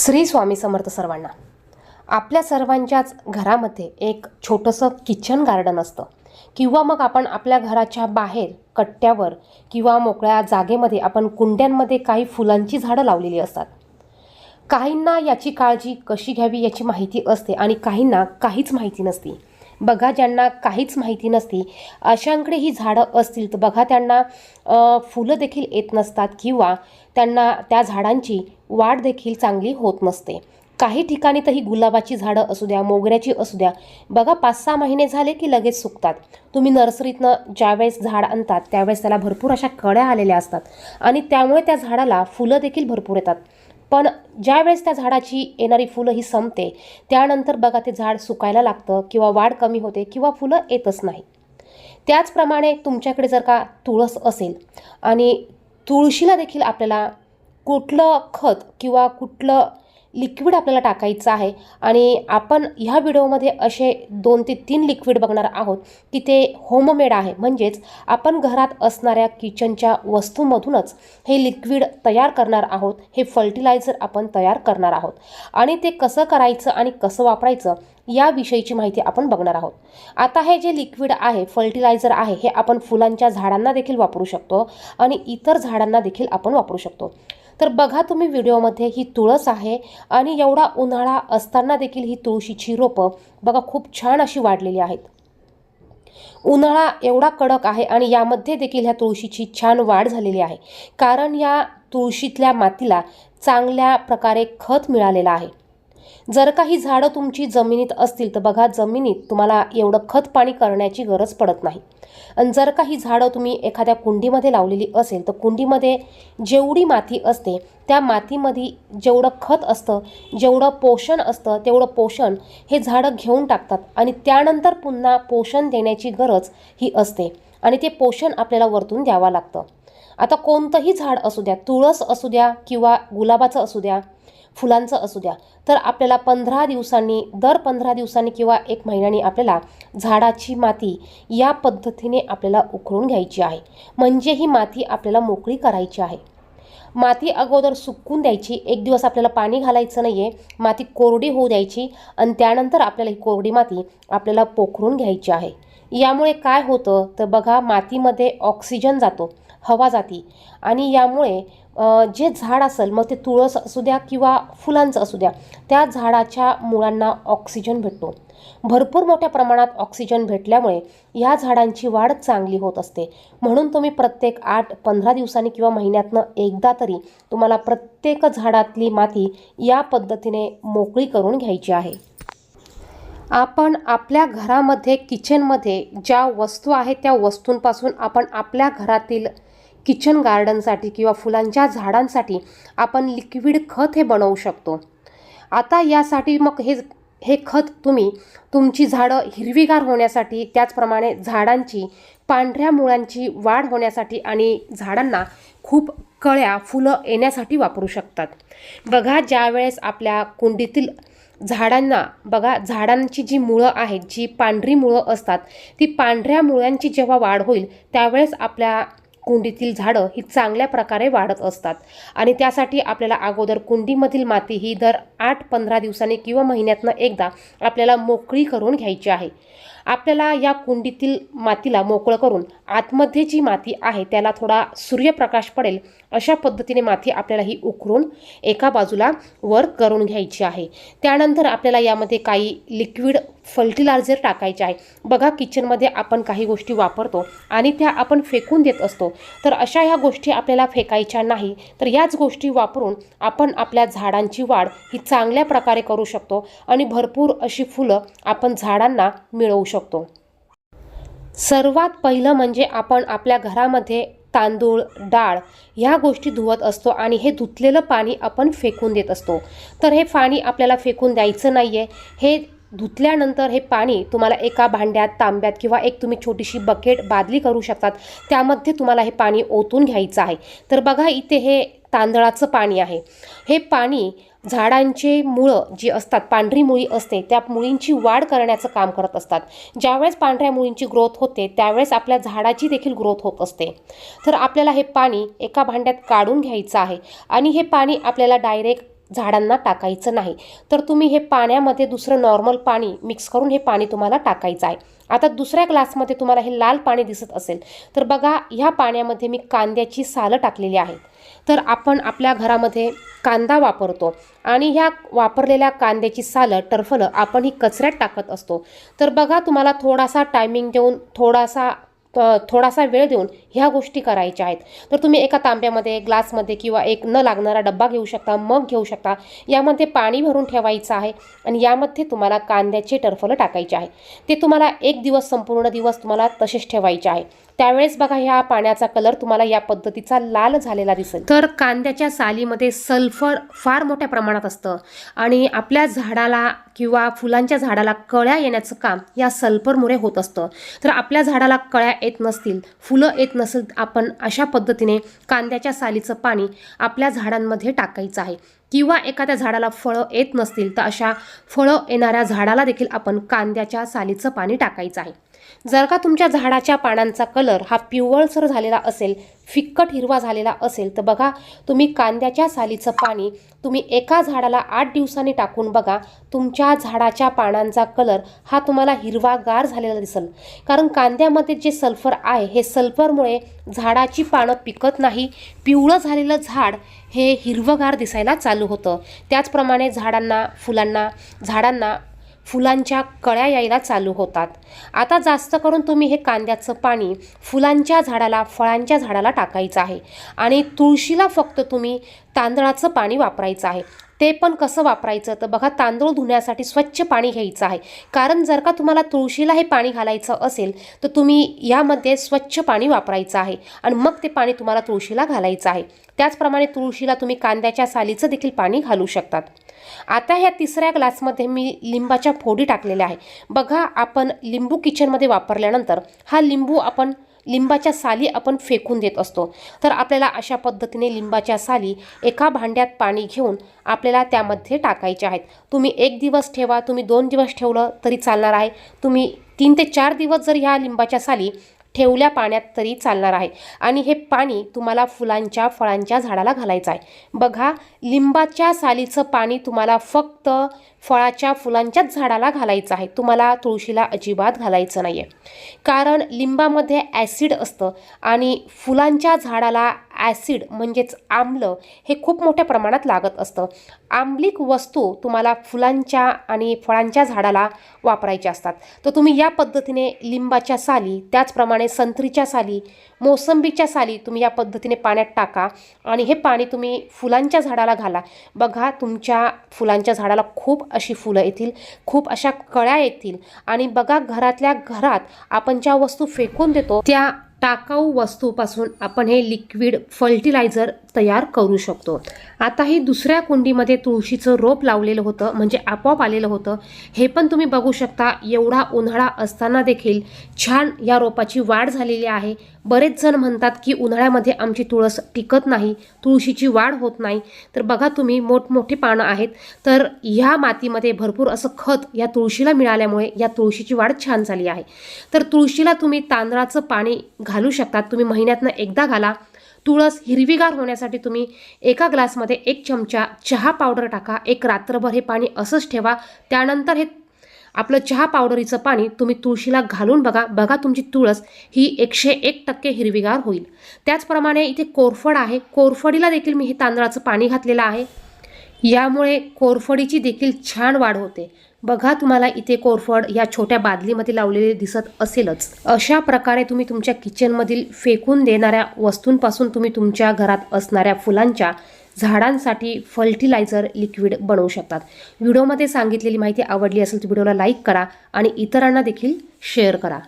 श्री स्वामी समर्थ सर्वांना. आपल्या सर्वांच्याच घरामध्ये एक छोटंसं किचन गार्डन असतं. किंवा मग आपण आपल्या घराच्या बाहेर कट्ट्यावर किंवा मोकळ्या जागेमध्ये आपण कुंड्यांमध्ये काही फुलांची झाडं लावलेली असतात. काहींना याची काळजी कशी घ्यावी याची माहिती असते आणि काहींना काहीच माहिती नसती. बघा ज्यांना काहीच माहिती नसती अशांकडे ही झाडं असतील तर बघा त्यांना फुलं देखील येत नसतात किंवा त्यांना त्या झाडांची वाढ देखील चांगली होत नसते. काही ठिकाणी तर ही गुलाबाची झाडं असू द्या मोगऱ्याची असू द्या बघा पाच सहा महिने झाले की लगेच सुकतात. तुम्ही नर्सरीतनं ज्यावेळेस झाड आणतात त्यावेळेस त्याला भरपूर अशा कळ्या आलेल्या असतात आणि त्यामुळे त्या झाडाला फुलं देखील भरपूर येतात. पण ज्यावेळेस त्या झाडाची येणारी फुलं ही संपते त्यानंतर बघा ते झाड सुकायला लागतं किंवा वाढ कमी होते किंवा फुलं येतच नाही. त्याचप्रमाणे तुमच्याकडे जर का तुळस असेल आणि तुळशीला देखील आपल्याला कुठलं खत किंवा कुठलं लिक्विड आपल्याला टाकायचं आहे. आणि आपण ह्या व्हिडिओमध्ये असे दोन ते तीन लिक्विड बघणार आहोत. की ते होममेड आहे. म्हणजेच आपण घरात असणाऱ्या किचनच्या वस्तूमधूनच हे लिक्विड तयार करणार आहोत. हे फर्टिलायझर आपण तयार करणार आहोत. आणि ते कसं करायचं आणि कसं वापरायचं याविषयीची माहिती आपण बघणार आहोत. आता हे जे लिक्विड आहे फर्टिलायझर आहे हे आपण फुलांच्या झाडांना देखील वापरू शकतो. आणि इतर झाडांना देखील आपण वापरू शकतो. तर बघा तुम्ही व्हिडिओमध्ये ही तुळस आहे आणि एवढा उन्हाळा असताना देखील ही तुळशीची रोपं बघा खूप छान अशी वाढलेली आहेत. उन्हाळा एवढा कडक आहे आणि यामध्ये देखील ह्या तुळशीची छान वाढ झालेली आहे. कारण या तुळशीतल्या मातीला चांगल्या प्रकारे खत मिळालेलं आहे. जर काही झाडं तुमची जमिनीत असतील तर बघा जमिनीत तुम्हाला एवढं खत पाणी करण्याची गरज पडत नाही. आणि जर काही झाडं तुम्ही एखाद्या कुंडीमध्ये लावलेली असेल तर कुंडीमध्ये जेवढी माती असते त्या मातीमध्ये जेवढं खत असतं जेवढं पोषण असतं तेवढं पोषण हे झाडं घेऊन टाकतात. आणि त्यानंतर पुन्हा पोषण देण्याची गरज ही असते. आणि ते पोषण आपल्याला वरतून द्यावं लागतं. आता कोणतंही झाड असू द्या तुळस असू द्या किंवा गुलाबाचं असू द्या फुलांचं असू द्या. तर आपल्याला पंधरा दिवसांनी दर पंधरा दिवसांनी किंवा एक महिन्यानी आपल्याला झाडाची माती या पद्धतीने आपल्याला उकळून घ्यायची आहे. म्हणजे ही माती आपल्याला मोकळी करायची आहे. माती अगोदर सुकून द्यायची. एक दिवस आपल्याला पाणी घालायचं नाही आहे माती कोरडी होऊ द्यायची आणि त्यानंतर आपल्याला ही कोरडी माती आपल्याला पोखरून घ्यायची आहे. यामुळे काय होतं? तर बघा मातीमध्ये ऑक्सिजन जातो हवा जाती आणि यामुळे जे झाड असेल मग ते तुळस असू द्या किंवा फुलांचं असू द्या त्या झाडाच्या मुळांना ऑक्सिजन भेटतो. भरपूर मोठ्या प्रमाणात ऑक्सिजन भेटल्यामुळे या झाडांची वाढ चांगली होत असते. म्हणून तुम्ही प्रत्येक आठ पंधरा दिवसांनी किंवा महिन्यातनं एकदा तरी तुम्हाला प्रत्येक झाडातली माती या पद्धतीने मोकळी करून घ्यायची आहे. आपण आपल्या घरामध्ये किचनमध्ये ज्या वस्तू आहेत त्या वस्तूंपासून आपण आपल्या घरातील किचन गार्डनसाठी किंवा फुलांच्या झाडांसाठी आपण लिक्विड खत हे बनवू शकतो. आता यासाठी मग हे हे खत तुम्ही तुमची झाडं हिरवीगार होण्यासाठी त्याचप्रमाणे झाडांची पांढऱ्या मुळांची वाढ होण्यासाठी आणि झाडांना खूप कळ्या फुलं येण्यासाठी वापरू शकतात. बघा ज्यावेळेस आपल्या कुंडीतील झाडांना बघा झाडांची जी मुळं आहेत जी पांढरी मुळं असतात ती पांढऱ्या मुळांची जेव्हा वाढ होईल त्यावेळेस आपल्या कुंडीतील झाडं ही चांगल्या प्रकारे वाढत असतात. आणि त्यासाठी आपल्याला अगोदर कुंडीमधील माती ही दर आठ पंधरा दिवसांनी किंवा महिन्यातनं एकदा आपल्याला मोकळी करून घ्यायची आहे. आपल्याला या कुंडीतील मातीला मोकळं करून आतमध्ये जी माती आहे त्याला थोडा सूर्यप्रकाश पडेल अशा पद्धतीने माती आपल्याला ही उकरून एका बाजूला वर करून घ्यायची आहे. त्यानंतर आपल्याला यामध्ये काही लिक्विड फर्टिलायझर टाकायचे आहे. बघा किचनमध्ये आपण काही गोष्टी वापरतो आणि त्या आपण फेकून देत असतो. तर अशा ह्या गोष्टी आपल्याला फेकायच्या नाही. तर याच गोष्टी वापरून आपण आपल्या झाडांची वाढ ही चांगल्या प्रकारे करू शकतो आणि भरपूर अशी फुलं आपण झाडांना मिळवू शकतो. सर्वात पहिलं म्हणजे आपण आपल्या घरामध्ये तांदूळ डाळ ह्या गोष्टी धुवत असतो आणि हे धुतलेलं पाणी आपण फेकून देत असतो. तर हे पाणी आपल्याला फेकून द्यायचं नाही आहे हे धुतल्यानंतर हे पाणी तुम्हाला एका भांड्यात तांब्यात किंवा एक तुम्ही छोटीशी बकेट बादली करू शकतात. त्यामध्ये तुम्हाला हे पाणी ओतून घ्यायचं आहे. तर बघा इथे हे तांदळाचं पाणी आहे. हे पाणी झाडांचे मुळं जी असतात पांढरी मुळी असते त्या मुळींची वाढ करण्याचं काम करत असतात. ज्यावेळेस पांढऱ्या मुळींची ग्रोथ होते त्यावेळेस आपल्या झाडाची देखील ग्रोथ होत असते. तर आपल्याला हे पाणी एका भांड्यात काढून घ्यायचं आहे आणि हे पाणी आपल्याला डायरेक्ट झाडांना टाकायचं नाही. तर तुम्ही हे पाण्यामध्ये दुसरं नॉर्मल पाणी मिक्स करून हे पाणी तुम्हाला टाकायचं आहे. आता दुसऱ्या ग्लासमध्ये तुम्हाला हे लाल पाणी दिसत असेल तर बघा ह्या पाण्यामध्ये मी कांद्याची सालं टाकलेली आहेत. तर आपण आपल्या घरामध्ये कांदा वापरतो आणि ह्या वापरलेल्या कांद्याची सालं टर्फलं आपण ही कचऱ्यात टाकत असतो. तर बघा तुम्हाला थोडासा टायमिंग देऊन थोडासा थोडासा वेळ देऊन ह्या गोष्टी करायच्या आहेत. तर तुम्ही एका तांब्यामध्ये ग्लासमध्ये किंवा एक न लागणारा डब्बा घेऊ शकता मग घेऊ शकता. यामध्ये पाणी भरून ठेवायचं आहे आणि यामध्ये तुम्हाला कांद्याचे टरफलं टाकायचे आहे. ते तुम्हाला एक दिवस संपूर्ण दिवस तुम्हाला तसेच ठेवायचे आहे. त्यावेळेस बघा ह्या पाण्याचा कलर तुम्हाला या पद्धतीचा लाल झालेला दिसेल. तर कांद्याच्या सालीमध्ये सल्फर फार मोठ्या प्रमाणात असतं आणि आपल्या झाडाला किंवा फुलांच्या झाडाला कळ्या येण्याचं काम या सल्फरमुळे होत असतं. तर आपल्या झाडाला कळ्या येत नसतील फुलं येत नसेल आपण अशा पद्धतीने कांद्याच्या सालीचं पाणी आपल्या झाडांमध्ये टाकायचं आहे. किंवा एखाद्या झाडाला फळं येत नसतील तर अशा फळं येणाऱ्या झाडाला देखील आपण कांद्याच्या सालीचं पाणी टाकायचं आहे. जर का तुमच्या झाडाच्या पानांचा कलर हा पिवळसर झालेला असेल फिक्कट हिरवा झालेला असेल तर बघा तुम्ही कांद्याच्या सालीचं पाणी तुम्ही एका झाडाला आठ दिवसांनी टाकून बघा तुमच्या झाडाच्या पानांचा कलर हा तुम्हाला हिरवागार झालेला दिसेल. कारण कांद्यामध्ये जे सल्फर आहे हे सल्फरमुळे झाडाची पानं पिकत नाही पिवळं झालेलं झाड हे हिरवगार दिसायला चालू होतं. त्याचप्रमाणे झाडांना फुलांना झाडांना फुलांच्या कळ्या यायला चालू होतात. आता जास्त करून तुम्ही हे कांद्याचं पाणी फुलांच्या झाडाला फळांच्या झाडाला टाकायचं आहे. आणि तुळशीला फक्त तुम्ही तांदळाचं पाणी वापरायचं आहे. ते पण कसं वापरायचं? तर बघा तांदूळ धुण्यासाठी स्वच्छ पाणी घ्यायचं आहे. कारण जर का तुम्हाला तुळशीला हे पाणी घालायचं असेल तर तुम्ही यामध्ये स्वच्छ पाणी वापरायचं आहे. आणि मग ते पाणी तुम्हाला तुळशीला घालायचं आहे. त्याचप्रमाणे तुळशीला तुम्ही कांद्याच्या सालीचं देखील पाणी घालू शकतात. आता ह्या तिसऱ्या ग्लासमध्ये मी लिंबाच्या फोडी टाकलेल्या आहे. बघा आपण लिंबू किचनमध्ये वापरल्यानंतर हा लिंबू आपण लिंबाच्या साली आपण फेकून देत असतो. तर आपल्याला अशा पद्धतीने लिंबाच्या साली एका भांड्यात पाणी घेऊन आपल्याला त्यामध्ये टाकायचे आहेत. तुम्ही एक दिवस ठेवा तुम्ही दोन दिवस ठेवलं तरी चालणार आहे. तुम्ही तीन ते चार दिवस जर ह्या लिंबाच्या साली ठेवल्या पाण्यात तरी चालणार आहे. आणि हे पाणी तुम्हाला फुलांच्या फळांच्या झाडाला घालायचं आहे. बघा लिंबाच्या सालीचं पाणी तुम्हाला फक्त फळाच्या फुलांच्याच झाडाला घालायचं आहे. तुम्हाला तुळशीला अजिबात घालायचं नाही आहे कारण लिंबामध्ये ॲसिड असतं आणि फुलांच्या झाडाला ॲसिड म्हणजेच आम्लं हे खूप मोठ्या प्रमाणात लागत असतं. आम्लिक वस्तू तुम्हाला फुलांच्या आणि फळांच्या झाडाला वापरायच्या असतात. तर तुम्ही या पद्धतीने लिंबाच्या साली त्याचप्रमाणे संत्रीच्या साली मोसंबीच्या साली तुम्ही या पद्धतीने पाण्यात टाका आणि हे पाणी तुम्ही फुलांच्या झाडाला घाला. बघा तुमच्या फुलांच्या झाडाला खूप खूप अशी फुलं येतील. खूप अशा कळ्या येतील. आणि बघा घरातल्या घरात आपण ज्या वस्तू फेकून देतो त्या टाकाऊ वस्तूपासून आपण हे लिक्विड फर्टिलायझर तयार करू शकतो. आता ही दुसऱ्या कुंडीमध्ये तुळशीचं रोप लावलेलं होतं म्हणजे आपोआप आलेलं होतं. हे पण तुम्ही बघू शकता एवढा उन्हाळा असताना देखील छान या रोपाची वाढ झालेली आहे. बरेच जण म्हणतात की उन्हाळ्यामध्ये आमची तुळस टिकत नाही तुळशीची वाढ होत नाही. तर बघा तुम्ही मोठमोठी पानं आहेत. तर ह्या मातीमध्ये भरपूर असं खत या तुळशीला मिळाल्यामुळे या तुळशीची वाढ छान झाली आहे. तर तुळशीला तुम्ही तांदळाचं पाणी घालू शकतात तुम्ही महिन्यातनं एकदा घाला. तुळस हिरवीगार होण्यासाठी तुम्ही एका ग्लासमध्ये एक चमचा चहा पावडर टाका एक रात्रभर हे पाणी असंच ठेवा. त्यानंतर हे आपलं चहा पावडरीचं पाणी तुम्ही तुळशीला घालून बघा. बघा तुमची तुळस ही एकशे एक टक्के हिरवीगार होईल. त्याचप्रमाणे इथे कोरफड आहे. कोरफडीला देखील मी हे तांदळाचं पाणी घातलेलं आहे. यामुळे कोरफडीची देखील छान वाढ होते. बघा तुम्हाला इथे कोरफड या छोट्या बादलीमध्ये लावलेले दिसत असेलच. अशा प्रकारे तुम्ही तुमच्या किचनमधील फेकून देणाऱ्या वस्तूंपासून तुम्ही तुमच्या घरात असणाऱ्या फुलांच्या झाडांसाठी फर्टिलायझर लिक्विड बनवू शकतात. व्हिडिओमध्ये सांगितलेली माहिती आवडली असेल तर व्हिडिओला लाईक करा आणि इतरांना देखील शेअर करा.